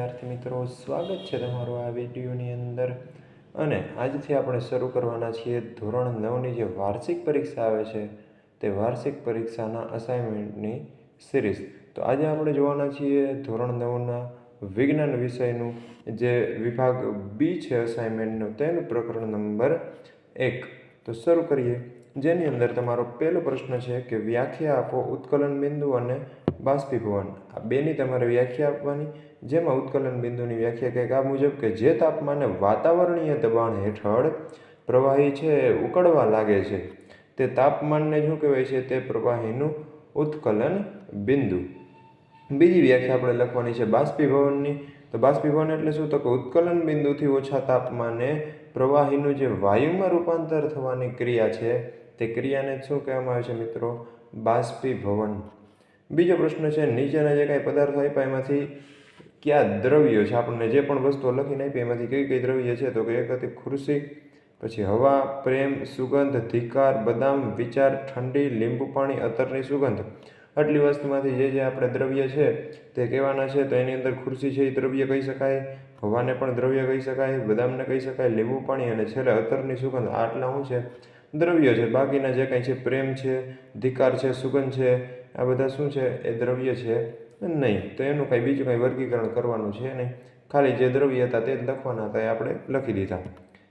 વિદ્યાર્થી મિત્રો, સ્વાગત છે તમારું આ વિડીયોની અંદર. અને આજથી આપણે શરૂ કરવાના છીએ ધોરણ નવની જે વાર્ષિક પરીક્ષા આવે છે, તે વાર્ષિક પરીક્ષાના અસાઇનમેન્ટની સિરીઝ તો આજે આપણે જોવાના છીએ ધોરણ નવના વિજ્ઞાન વિષયનું જે વિભાગ બી છે અસાઇનમેન્ટનું તેનું પ્રકરણ નંબર એક. તો શરૂ કરીએ. જેની અંદર તમારો પહેલો પ્રશ્ન છે કે વ્યાખ્યા આપો ઉત્કલન બિંદુ અને બાષ્પીભવન. આ બેની તમારે વ્યાખ્યા આપવાની. જેમાં ઉત્કલન બિંદુની વ્યાખ્યા કંઈક આ મુજબ કે જે તાપમાને વાતાવરણીય દબાણ હેઠળ પ્રવાહી છે ઉકળવા લાગે છે. તે તાપમાનને શું કહેવાય છે? તે પ્રવાહીનું ઉત્કલન બિંદુ. બીજી વ્યાખ્યા આપણે લખવાની છે બાષ્પીભવનની. તો બાષ્પીભવન એટલે શું? તો કે ઉત્કલન બિંદુથી ઓછા તાપમાને પ્રવાહીનું જે વાયુમાં રૂપાંતર થવાની ક્રિયા છે, તે ક્રિયાને શું કહેવામાં આવે છે મિત્રો? બાષ્પીભવન. બીજો પ્રશ્ન છે, નીચેના જે કાંઈ પદાર્થો આપ્યા એમાંથી કયા દ્રવ્યો છે? આપણને જે પણ વસ્તુઓ લખીને આપી, એમાંથી કઈ કઈ દ્રવ્ય છે? તો કે એક હતી ખુરશી, પછી હવા, પ્રેમ, સુગંધ, ધિકાર, બદામ, વિચાર, ઠંડી, લીંબુ પાણી, અતરની સુગંધ. આટલી વસ્તુમાંથી જે જે આપણે દ્રવ્ય છે તે કહેવાના છે, તો એની અંદર ખુરશી છે એ દ્રવ્ય કહી શકાય, હવાને પણ દ્રવ્ય કહી શકાય, બદામને કહી શકાય, લીંબુ પાણી અને છેલ્લે અતરની સુગંધ. આટલા શું છે? દ્રવ્ય છે. બાકીના જે કાંઈ છે, પ્રેમ છે, ધિકાર છે, સુગંધ છે આ બધા શું છે? એ દ્રવ્ય છે નહીં. તો એનું કાંઈ બીજું કાંઈ વર્ગીકરણ કરવાનું છે નહીં. ખાલી જે દ્રવ્ય હતા તે લખવાના હતા એ આપણે લખી દીધા.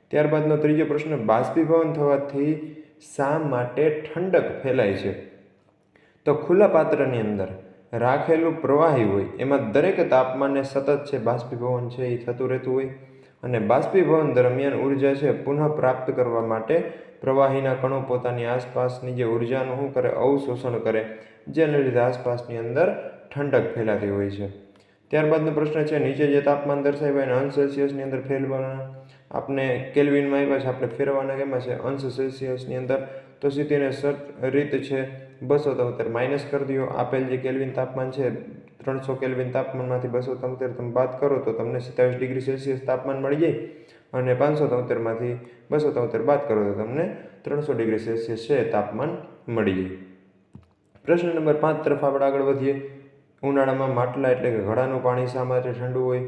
ત્યારબાદનો ત્રીજો પ્રશ્ન, બાષ્પીભવન થવાથી શા માટે ઠંડક ફેલાય છે? તો ખુલ્લા પાત્રની અંદર રાખેલું પ્રવાહી હોય, એમાં દરેક તાપમાને સતત છે બાષ્પીભવન છે એ થતું રહેતું હોય. અને બાષ્પીભવન દરમિયાન ઊર્જા છે પુનઃ પ્રાપ્ત કરવા માટે પ્રવાહીના કણો પોતાની આસપાસની જે ઉર્જાનું શું કરે? અવશોષણ કરે, જેને લીધે આસપાસની અંદર ઠંડક ફેલાતી હોય છે. ત્યારબાદનો પ્રશ્ન છે, નીચે જે તાપમાન દર્શાવ્યા એને અંશ સેલ્સિયસની અંદર ફેરવાના. આપણે કેલ્વિનમાં આવ્યા છે આપણે ફેરવાના કેમાં છે? અંશ સેલ્સિયસની અંદર. તો સીધીને સટ રીત છે, બસો તોતેર માઇનસ કરી દો. આપેલ જે કેલ્વિન તાપમાન છે ત્રણસો કેલ્વિન તાપમાનમાંથી બસો તોતેર તમે બાદ કરો તો તમને સત્યાવીસ ડિગ્રી સેલ્સિયસ તાપમાન મળી જાય અને પાંચસો તોતેરમાંથી બસો તોતેર બાદ કરો તો તમને ત્રણસો ડિગ્રી સેલ્સિયસ છે તાપમાન મળી જાય. પ્રશ્ન નંબર પાંચ તરફ આપણે આગળ વધીએ. ઉનાળામાં માટલા એટલે કે ઘડાનું પાણી શા માટે ઠંડુ હોય?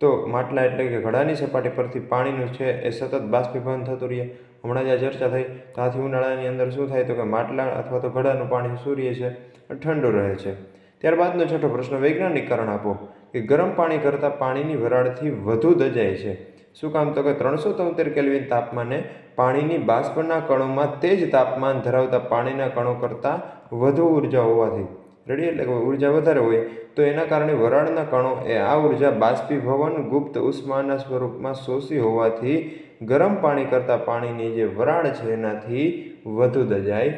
તો માટલા એટલે કે ઘડાની સપાટી પરથી પાણીનું છે એ સતત બાષ્પીભવન થતું રહે. હમણાં જ આ ચર્ચા થઈ. તો આથી ઉનાળાની અંદર શું થાય તો કે માટલા અથવા તો ઘડાનું પાણી સૂર્ય છે ઠંડુ રહે છે. ત્યારબાદનો છઠ્ઠો પ્રશ્ન, વૈજ્ઞાનિક કારણ આપો કે ગરમ પાણી કરતાં પાણીની વરાળથી વધુ દજાય છે. શું કામ તો કે ત્રણસો તોતેર કેલ્વિન તાપમાને પાણીની બાષ્પના કણોમાં તે જ તાપમાન ધરાવતા પાણીના કણો કરતાં વધુ ઊર્જા હોવાથી. રેડી એટલે ઊર્જા વધારે હોય, તો એના કારણે વરાળના કણો એ આ ઊર્જા બાષ્પીભવન ગુપ્ત ઉષ્માના સ્વરૂપમાં શોષી હોવાથી ગરમ પાણી કરતાં પાણીની જે વરાળ છે એનાથી વધુ દજાય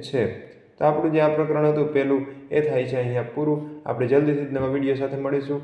છે. તો આપણું જે આ પ્રકરણ હતું, પહેલું એ થાય છે અહીંયા પૂરું. આપણે જલ્દીથી જ નવા વીડિયો સાથે મળીશું.